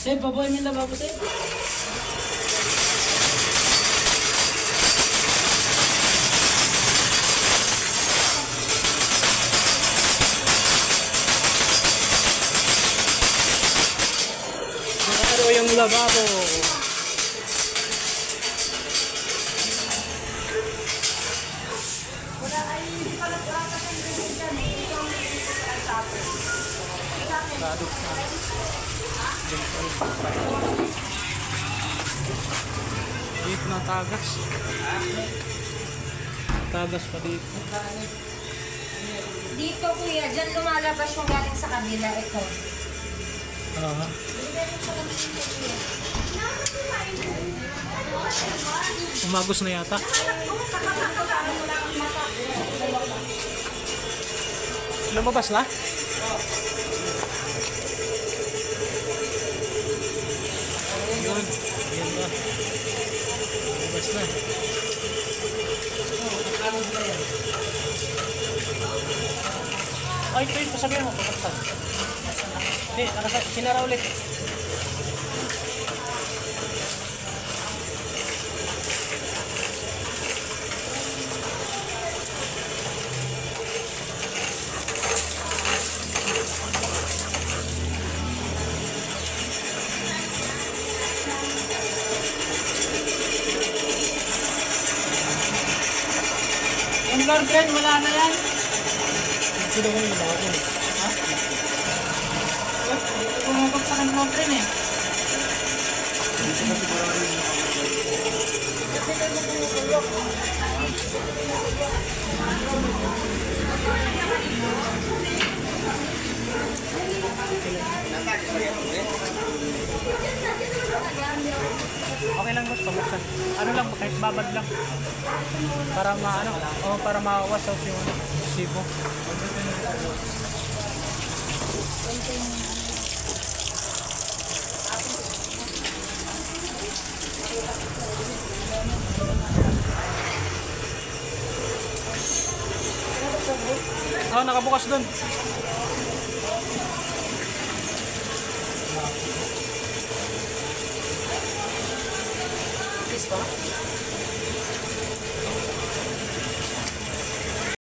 Sir, baboy mo yung lababo, sir. Ano lababo? Dito na tagas. Tagas pa dito. Dito kuya, dyan lumalabas yung galing sa kabila. Ito. Aha. Umagos na yata. Lumabas na? Yun. Yun na. Lumabas na. Ay, ito yung pasabihan mo. Pagkakasal. Hindi, sinara ulit. Yung Lord Ren, wala na yan. Sino ko yung mga ko? Pumupag sa kanyang Lord Ren eh. Okay lang boss, pabuksan. Ano lang, kahit babad lang. Para ma ano, oh, para ma-wash out yung sibo. Oh, nakabukas doon. tá?